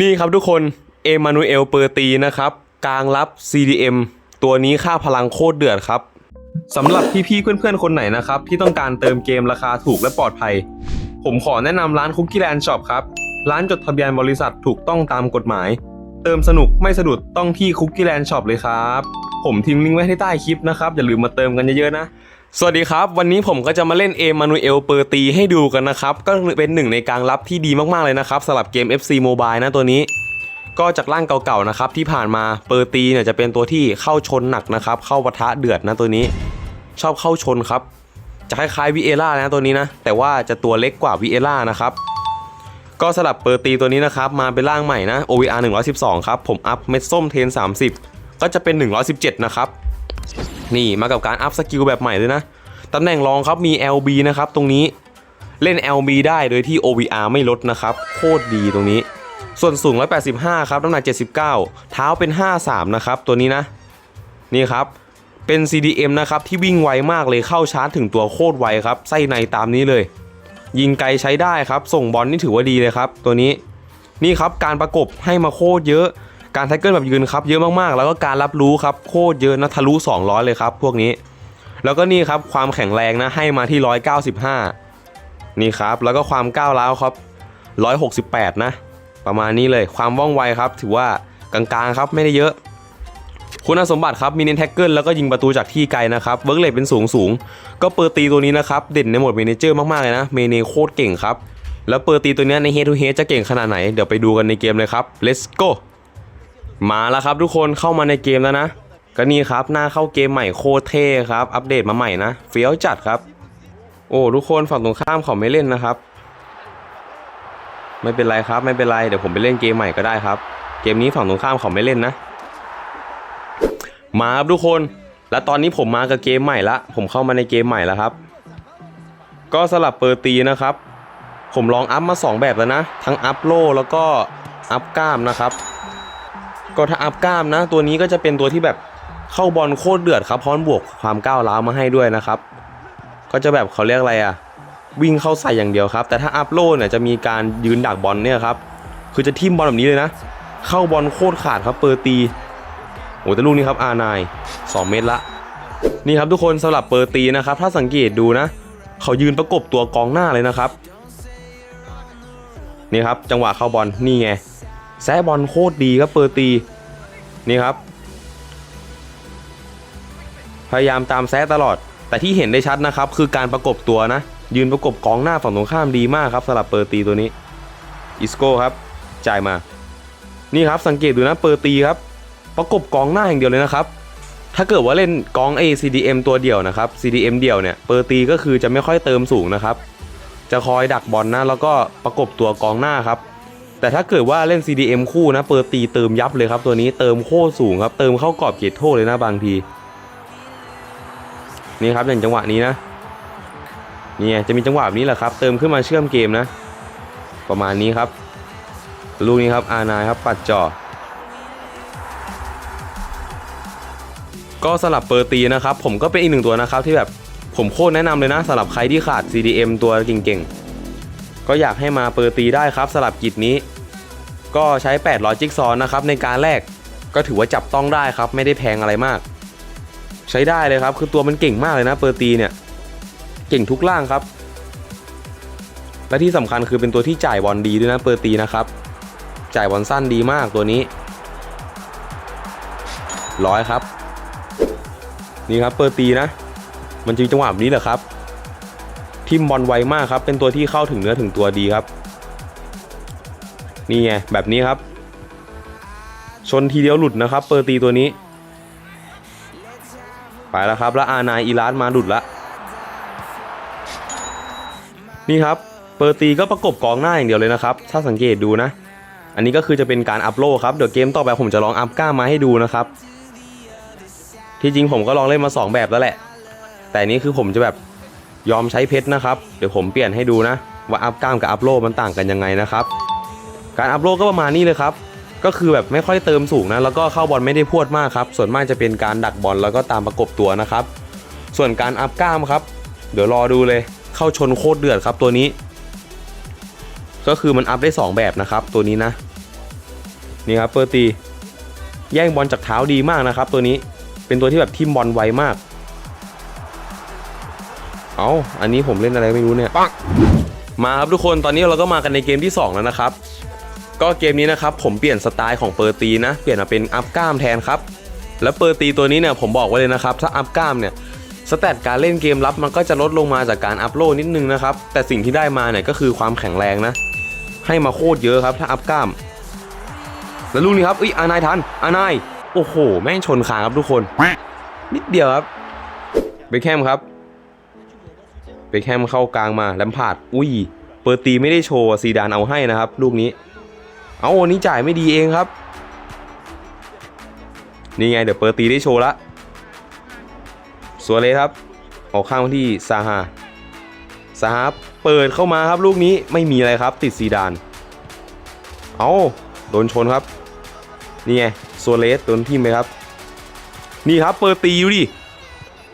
นี่ครับทุกคนเอมานูเอลเปอร์ตีนะครับกลางรับ CDM ตัวนี้ค่าพลังโคตรเดือดครับสำหรับพี่ๆเพื่อนๆ คนไหนนะครับ ที่ต้องการเติมเกมราคาถูกและปลอดภัย ผมขอแนะนำร้านคุกกี้แลนด์ช็อปครับ ร้านจดทะเบียนบริษัทถูกต้องตามกฎหมาย เติมสนุกไม่สะดุดต้องที่คุกกี้แลนด์ช็อปเลยครับ ผมทิ้งลิงก์ไว้ที่ใต้คลิปนะครับ อย่าลืมมาเติมกันเยอะๆนะ สวัสดีครับ วันนี้ผมก็จะมาเล่นเอมานูเอลเปอร์ตีให้ดูกันนะครับ ก็เป็นหนึ่งในกลางรับที่ดีมากๆเลยนะครับสำหรับเกม FC Mobile นะตัวนี้ ก็จากร่างเก่าๆนะครับที่ผ่านมาเปอร์ตีเนี่ยจะเป็นตัวที่เข้าชนหนักนะครับ เข้าปะทะเดือดนะตัวนี้ ชอบเข้าชนครับ จะคล้ายๆวิเอล่านะตัวนี้นะ แต่ว่าจะตัวเล็กกว่าวิเอล่านะครับก็สลับเปอร์ตีตัวนี้นะครับมาเป็นร่างใหม่นะ OVR 112ครับผมอัพเม็ดส้มเทน 30 ก็จะเป็น 117 นะครับนี่มากับการอัพสกิลแบบใหม่ด้วยนะ ตำแหน่งรองครับมี LB นะครับตรงนี้เล่น LB ได้โดยที่ OVR ไม่ลดนะครับ โคตรดีตรงนี้ ส่วนสูง 185 ครับน้ำหนัก 79 เท้าเป็น 53 นะครับ ตัวนี้นะ นี่ครับ เป็น CDM นะครับ ที่วิ่งไวมากเลยเข้าชาร์จถึงตัวโคตรไวครับ ไส้ในตามนี้เลย ยิงไกลใช้ได้ครับ ส่งบอลนี่ถือว่าดีเลยครับ ตัวนี้ นี่ครับการประกบให้มาโคตรเยอะ การแท็กเกิลแบบยืนครับเยอะมากๆ แล้วก็การรับรู้ครับโคตรเยอะนะทะลุ 200 เลยครับพวกนี้ แล้วก็นี่ครับความแข็งแรงนะให้มาที่ 195 นี่ครับ แล้วก็ความก้าวร้าวครับ 168 นะ ประมาณนี้เลยความว่องไวครับ ถือว่ากลางๆครับไม่ได้เยอะ คุณสมบัติครับมีเน้นแท็กเกิลแล้วก็ยิงประตูจากที่ไกลนะครับเวิร์กเลทเป็นสูงสูงก็เปอร์ตีตัวนี้นะครับเด่นในโหมดเมเนเจอร์มากๆเลยนะเมเนโคตรเก่งครับแล้วเปอร์ตีตัวเนี้ยในเฮดทูเฮดจะเก่งขนาดไหนเดี๋ยวไปดูกันในเกมเลยครับ let's go มาแล้วครับทุกคนเข้ามาในเกมแล้วนะ ก็นี่ครับหน้าเข้าเกมใหม่โคตรเท่ครับ อัปเดตมาใหม่นะเฟี้ยวจัดครับ โอ้ทุกคนฝั่งตรงข้ามเขาไม่เล่นนะครับ ไม่เป็นไรครับไม่เป็นไรเดี๋ยวผมไปเล่นเกมใหม่ก็ได้ครับ เกมนี้ฝั่งตรงข้ามเขาไม่เล่นนะ มาครับทุกคน และตอนนี้ผมมากับเกมใหม่ละผมเข้ามาในเกมใหม่แล้วครับ ก็สลับเปอร์ตีนะครับ ผมลองอัพมา 2 แบบแล้วนะ ทั้งอัพโลแล้วก็อัพกล้ามนะครับ ก็ถ้าอัพกล้ามนะ ตัวนี้ก็จะเป็นตัวที่แบบ เข้าบอลโคตรเดือดครับพร้อมบวกความก้าวร้าวมาให้ด้วยนะครับ ก็จะแบบเขาเรียกอะไรอะวิ่งเข้าใส่อย่างเดียวครับ แต่ถ้าอัพโลเนี่ยจะมีการยืนดักบอลเนี่ยครับคือจะทิมบอลแบบนี้เลยนะ เข้าบอลโคตรขาดครับเปอร์ตีโอ้แต่ลูกนี้ครับ R9 2เมตรละนี่ครับทุกคนสำหรับเปอร์ตีนะครับ ถ้าสังเกตดูนะ เขายืนประกบตัวกองหน้าเลยนะครับนี่ครับจังหวะเข้าบอลนี่ไงแซะบอลโคตรดีครับเปอร์ตีนี่ครับ พยายามตามแซะตลอด แต่ที่เห็นได้ชัดนะครับคือการประกบตัวนะ ยืนประกบกองหน้าฝั่งตรงข้ามดีมากครับสำหรับเปอร์ตีตัวนี้อิสโก้ครับจ่ายมา นี่ครับสังเกตดูนะเปอร์ตีครับ ประกบกองหน้าอย่างเดียวเลยนะครับ ถ้าเกิดว่าเล่นกอง A CDM ตัวเดียวนะครับ CDM เดียวเนี่ยเปอร์ตีก็คือจะไม่ค่อยเติมสูงนะครับจะคอยดักบอลนะแล้วก็ประกบตัวกองหน้าครับ แต่ถ้าเกิดว่าเล่น CDM คู่นะเปอร์ตีเติมยับเลยครับตัวนี้เติมโคตรสูงครับ เติมเข้ากรอบเขตโทษเลยนะบางที นี่ครับอย่างจังหวะนี้นะนี่จะมีจังหวะแบบนี้แหละครับ เติมขึ้นมาเชื่อมเกมนะ ประมาณนี้ครับ ลูกนี้ครับอานาครับปัดจ่อก็สลับเปอร์ตีนะครับ ผมก็เป็นอีกหนึ่งตัวนะครับ ที่แบบผมโคตรแนะนำเลยนะสำหรับใครที่ขาด CDM ตัวเก่งๆ ก็อยากให้มาเปอร์ตีได้ครับสลับกิจนี้ ก็ใช้800จิ๊กซอว์นะครับในการแรกก็ถือว่าจับต้องได้ครับ ไม่ได้แพงอะไรมาก ใช้ได้เลยครับ คือตัวมันเก่งมากเลยนะ เปอร์ตีเนี่ย เก่งทุกล่างครับ และที่สำคัญคือเป็นตัวที่จ่ายบอลดีด้วยนะเปอร์ตีนะครับ จ่ายบอลสั้นดีมากตัวนี้ร้อยครับ นี่ครับเปอร์ตีนะ มันจะมีจังหวะแบบนี้แหละครับ ทิมบอลไวมากครับ เป็นตัวที่เข้าถึงเนื้อถึงตัวดีครับ นี่ไงแบบนี้ครับ ชนทีเดียวหลุดนะครับ เปอร์ตีตัวนี้ ไปแล้วครับ แล้วอานายอีลาสมาหลุดละ นี่ครับ เปอร์ตีก็ประกบกองหน้าอย่างเดียวเลยนะครับ ถ้าสังเกตดูนะ อันนี้ก็คือจะเป็นการอัพโลครับ เดี๋ยวเกมต่อไปผมจะลองอัพก้ามาให้ดูนะครับ ที่จริงผมก็ลองเล่นมา 2 แบบแล้วแหละ แต่นี้คือผมจะแบบยอมใช้เพชรนะครับ เดี๋ยวผมเปลี่ยนให้ดูนะ ว่าอัพกล้ามกับอัพโลมันต่างกันยังไงนะครับ การอัพโลก็ประมาณนี้เลยครับ ก็คือแบบไม่ค่อยเติมสูงนะแล้วก็เข้าบอลไม่ได้พรวดมากครับ ส่วนมากจะเป็นการดักบอลแล้วก็ตามประกบตัวนะครับ ส่วนการอัพกล้ามครับ เดี๋ยวรอดูเลยเข้าชนโคตรเดือดครับตัวนี้ ก็คือมันอัพได้ 2 แบบนะครับ ตัวนี้นะนี่ครับเปอร์ตีแย่งบอลจากเท้าดีมากนะครับ ตัวนี้เป็นตัวที่แบบทิมบอลไวมาก เอาอันนี้ผมเล่นอะไรไม่รู้เนี่ยปังมาครับทุกคนตอนนี้เราก็มากันในเกมที่ 2 แล้วนะครับ ก็เกมนี้นะครับผมเปลี่ยนสไตล์ของเปอร์ตีนะ เปลี่ยนมาเป็นอัพกล้ามแทนครับ แล้วเปอร์ตีตัวนี้เนี่ยผมบอกไว้เลยนะครับ ถ้าอัพกล้ามเนี่ยสแตทการเล่นเกมรับมันก็จะลดลงมาจากการอัพโลนิดนึงนะครับ แต่สิ่งที่ได้มาเนี่ยก็คือความแข็งแรงนะ ให้มาโคตรเยอะครับถ้าอัพกล้าม แล้วลูกนี้ครับอุ้ยอานายทันอานายโอ้โห แม่งชนคางครับทุกคน นิดเดียวครับเบคแฮมครับเบคแฮมเข้ากลางมาแลมพาดอุ้ยเปอร์ตีไม่ได้โชว์ซีดานเอาให้นะครับ ลูกนี้ เอาอันนี้จ่ายไม่ดีเองครับ นี่ไงเดี๋ยวเปอร์ตีได้โชว์ละสวยเลยครับ ออกข้างมาที่ซาฮาซาฮาเปิดเข้ามาครับลูกนี้ไม่มีอะไรครับ ติดซีดาน เอาโดนชนครับ นี่ไงโซเลสโดนทิ่มไปครับ นี่ครับเปิดตีอยู่ดิ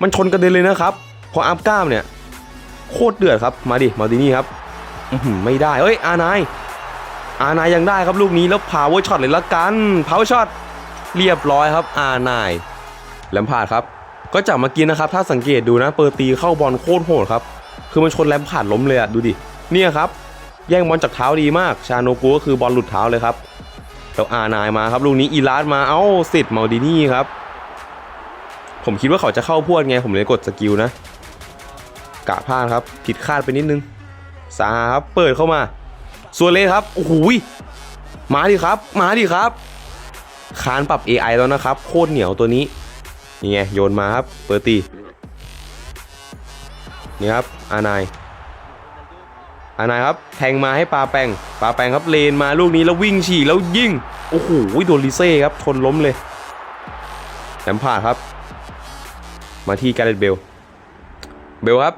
มันชนกระเด็นเลยนะครับ พออัพก้ามเนี่ย โคตรเดือดครับ มาดิ มาดินี่ครับ ไม่ได้ เอ้ย อานาย อานายยังได้ครับลูกนี้แล้วพาวเวอร์ช็อตเลยละกันพาวเวอร์ช็อตเรียบร้อยครับอานายแลมพาดครับ ก็จากเมื่อกี้นะครับ ถ้าสังเกตดูนะเปิดตีเข้าบอลโคตรโหดครับ คือมันชนแลมพาดล้มเลยอะดูดิเนี่ยครับ แย่งบอลจากเท้าดีมาก ชาโนกูก็คือบอลหลุดเท้าเลยครับแล้วอานายมาครับลูกนี้อีลาสมาเอ้าสิทธิ์มาดินี่ครับ ผมคิดว่าเขาจะเข้าพวดไงผมเลยกดสกิลนะกะพลาดครับผิดคาดไปนิดนึงสาครับเปิดเข้ามา ส่วนเลยครับโอ้โหมาดิครับ มาดิครับคานปรับ AI แล้วนะครับ โคตรเหนียวตัวนี้นี่ไงโยนมาครับเปิดตีนี่ครับอานายอานายครับแทงมาให้ปาแปงปาแปงครับเลนมาลูกนี้แล้ววิ่งฉีกแล้วยิงโอ้โหโดนลิเซ่ครับชนล้มเลยแลมพาดครับ มาที่การ์เรตเบลเบลครับ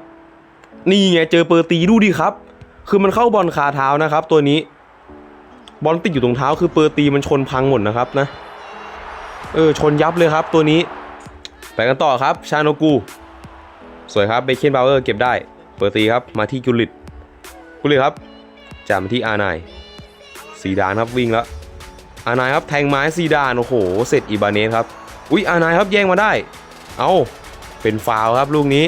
นี่ไงเจอเปอร์ตีดูดิครับ คือมันเข้าบอลคาเท้านะครับ ตัวนี้ บอลติดอยู่ตรงเท้าคือเปอร์ตีมันชนพังหมดนะครับนะ เออชนยับเลยครับตัวนี้ ไปกันต่อครับ ชาโนกู สวยครับเบเคนบาวเออร์เก็บได้ เปอร์ตีครับมาที่กุลิตกุลิตครับจ่ามาที่อานายซีดานครับวิ่งแล้วอานายครับแทงไม้ซีดานโอ้โหเสร็จอีบาเนสครับ อุ๊ยอานายครับแย่งมาได้ เอาเป็นฟาวครับลูกนี้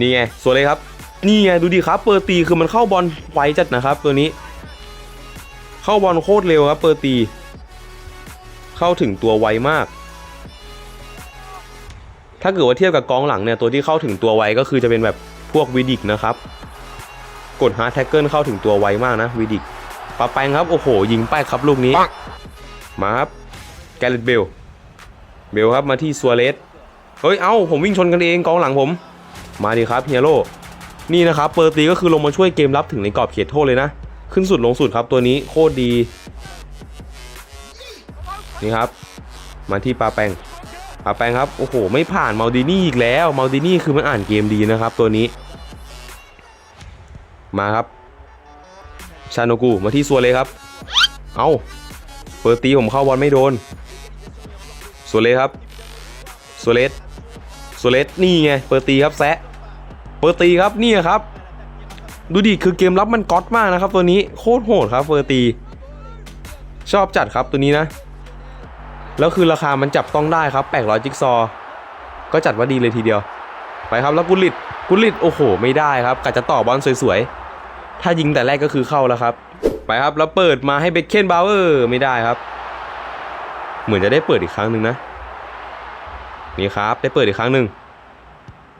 นี่ไงสวยเลยครับ นี่ไงดูดิครับ เปอร์ตีคือมันเข้าบอลไวจัดนะครับ ตัวนี้ เข้าบอลโคตรเร็วครับเปอร์ตี เข้าถึงตัวไวมาก ถ้าเกิดว่าเทียบกับกองหลังเนี่ยตัวที่เข้าถึงตัวไวก็คือจะเป็นแบบพวกวิดิกนะครับ กดฮาร์ดแท็กเกิลเข้าถึงตัวไวมากนะวิดิกปาแปงครับโอ้โห ยิงแป้กครับลูกนี้ มาครับแกเรตเบลเบลครับมาที่ซัวเรสเฮ้ย เอ้า ผมวิ่งชนกันเองกองหลังผม มาดิครับเฮียโร่นี่นะครับเปอร์ตีก็คือลงมาช่วยเกมรับถึงในกรอบเขตโทษเลยนะ ขึ้นสุดลงสุดครับตัวนี้โคตรดีนี่ครับ มาที่ปาแปงปาแปงครับโอ้โหไม่ผ่านมาลดินี่อีกแล้วมาลดินี่คือมันอ่านเกมดีนะครับ ตัวนี้ มาครับ ชาโนกูมาที่ซัวเลยครับ เอาเปิดตีผมเข้าบอลไม่โดนสวเลสครับสวเลสสวเลสนี่ไงเปิดตีครับแซะ เปิดตีครับนี่ครับ ดูดิคือเกมรับมันก๊อตมากนะครับ ตัวนี้โคตรโหดครับเปิดตี ชอบจัดครับตัวนี้นะ แล้วคือราคามันจับต้องได้ครับ800จิ๊กซอว์ก็จัดว่าดีเลยทีเดียว ไปครับแล้วกุลิตกุลิตโอ้โห ไม่ได้ครับกะจะต่อบอลสวยๆ ถ้ายิงแต่แรกก็คือเข้าแล้วครับ ไปครับแล้วเปิดมาให้เบคเคนบาวเออร์ไม่ได้ครับ เหมือนจะได้เปิดอีกครั้งหนึ่งนะนี่ครับ ได้เปิดอีกครั้งหนึ่ง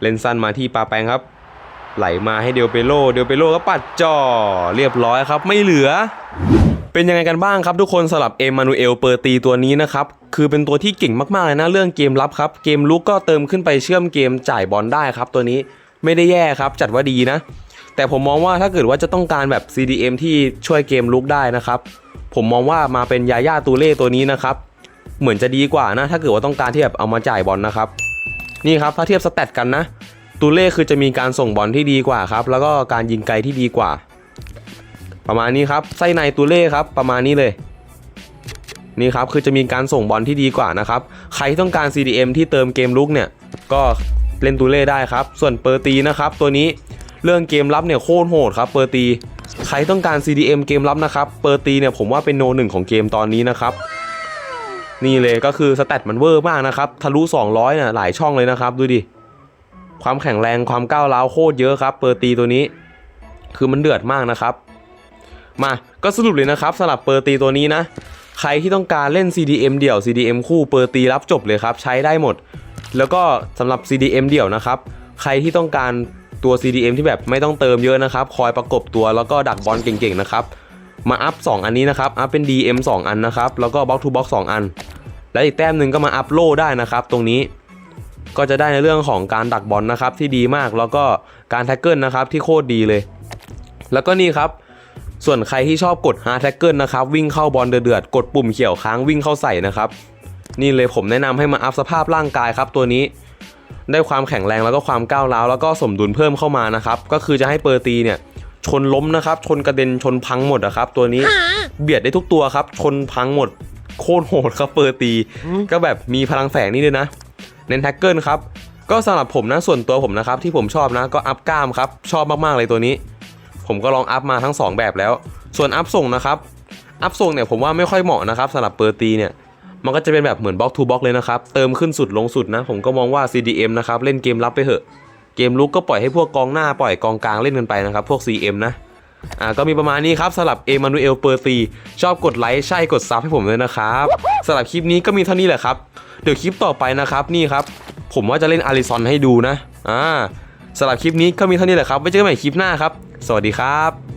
เลนซันมาที่ปาแปงครับ ไหลมาให้เดลเปโลเดลเปโลก็ปัดจ่อเรียบร้อยครับ ไม่เหลือ เป็นยังไงกันบ้างครับทุกคนสำหรับเอมานูเอลเปอร์ตีตัวนี้นะครับคือเป็นตัวที่เก่งมากๆเลยนะเรื่องเกมรับครับ เกมลุกก็เติมขึ้นไปเชื่อมเกมจ่ายบอลได้ครับ ตัวนี้ไม่ได้แย่ครับ จัดว่าดีนะ แต่ผมมองว่าถ้าเกิดว่าจะต้องการแบบ CDM ที่ช่วยเกมลุกได้นะครับ ผมมองว่ามาเป็นยาย่าตูเล่ตัวนี้นะครับ เหมือนจะดีกว่านะ ถ้าเกิดว่าต้องการที่แบบเอามาจ่ายบอลนะครับ นี่ครับถ้าเทียบสแตทกันนะ ตูเล่คือจะมีการส่งบอลที่ดีกว่าครับ แล้วก็การยิงไกลที่ดีกว่า ประมาณนี้ครับไส้ในตูเล่ครับประมาณนี้เลยนี่ครับคือจะมีการส่งบอลที่ดีกว่านะครับ ใครที่ต้องการ CDM ที่เติมเกมลุกเนี่ย ก็เล่นตูเล่ได้ครับ ส่วนเปอร์ตีนะครับ ตัวนี้เรื่องเกมรับเนี่ยโคตรโหดครับเปอร์ตี ใครต้องการ CDM เกมลับนะครับ เปอร์ตีเนี่ยผมว่าเป็นโนหนึ่งของเกมตอนนี้นะครับ นี่เลยก็คือสแตทมันเวอร์มากนะครับ ทะลุ 200น่ะหลายช่องเลยนะครับ ดูดิ ความแข็งแรงความก้าวร้าวโคตรเยอะครับ เปอร์ตีตัวนี้ คือมันเดือดมากนะครับ มาก็สรุปเลยนะครับสำหรับเปอร์ตีตัวนี้นะ ใครที่ต้องการเล่น CDM เดี่ยว CDM คู่เปอร์ตีรับจบเลยครับ ใช้ได้หมด แล้วก็สำหรับ CDM เดี่ยวนะครับ ใครที่ต้องการตัว CDM ที่แบบไม่ต้องเติมเยอะนะครับ คอยประกบตัวแล้วก็ดักบอลเก่งๆนะครับ มาอัพ 2 อันนี้นะครับอัพเป็น DM 2 อันนะครับแล้วก็บล็อกทูบล็อก2อัน และอีกแต้มหนึ่งก็มาอัพโล่ได้นะครับ ตรงนี้ก็จะได้ในเรื่องของการดักบอลนะครับที่ดีมากแล้วก็การแท็กเกิลนะครับที่โคตรดีเลย แล้วก็นี่ครับส่วนใครที่ชอบกด hard tackle นะครับวิ่งเข้าบอลเดือดๆกดปุ่มเขียวค้างวิ่งเข้าใส่นะครับนี่เลยผมแนะนำให้มาอัพสภาพร่างกายครับตัวนี้ ได้ความแข็งแรงแล้วก็ความก้าวร้าวแล้วก็สมดุลเพิ่มเข้ามานะครับก็คือจะให้เปอร์ตีเนี่ย ชนล้มนะครับ ชนกระเด็นชนพังหมดอะครับ ตัวนี้เบียดได้ทุกตัวครับ ชนพังหมด โคตรโหดครับเปอร์ตี ก็แบบมีพลังแฝงนี่เลยนะ เน้นแท็กเกิลครับ ก็สำหรับผมนะส่วนตัวผมนะครับ ที่ผมชอบนะก็อัพกล้ามครับ ชอบมากๆเลยตัวนี้ ผมก็ลองอัพมาทั้ง 2 แบบแล้ว ส่วนอัพส่งนะครับอัพส่งเนี่ยผมว่าไม่ค่อยเหมาะนะครับสำหรับเปอร์ตีเนี่ยมันก็จะเป็นแบบเหมือนบล็อกทูบล็อกเลยนะครับ เติมขึ้นสุดลงสุดนะ ผมก็มองว่า CDM นะครับ เล่นเกมรับไปเถอะ เกมลุกก็ปล่อยให้พวกกองหน้าปล่อยกองกลางเล่นกันไปนะครับ พวก CM นะอ่าก็มีประมาณนี้ครับสำหรับเอมานูเอลเปอร์ซีชอบกดไลค์ใช่กดซับให้ผมเลยนะครับสำหรับคลิปนี้ก็มีเท่านี้แหละครับ เดี๋ยวคลิปต่อไปนะครับนี่ครับ ผมว่าจะเล่นอาริซอนให้ดูนะอ่าสำหรับคลิปนี้ก็มีเท่านี้แหละครับไว้เจอกันใหม่คลิปหน้าครับ สวัสดีครับ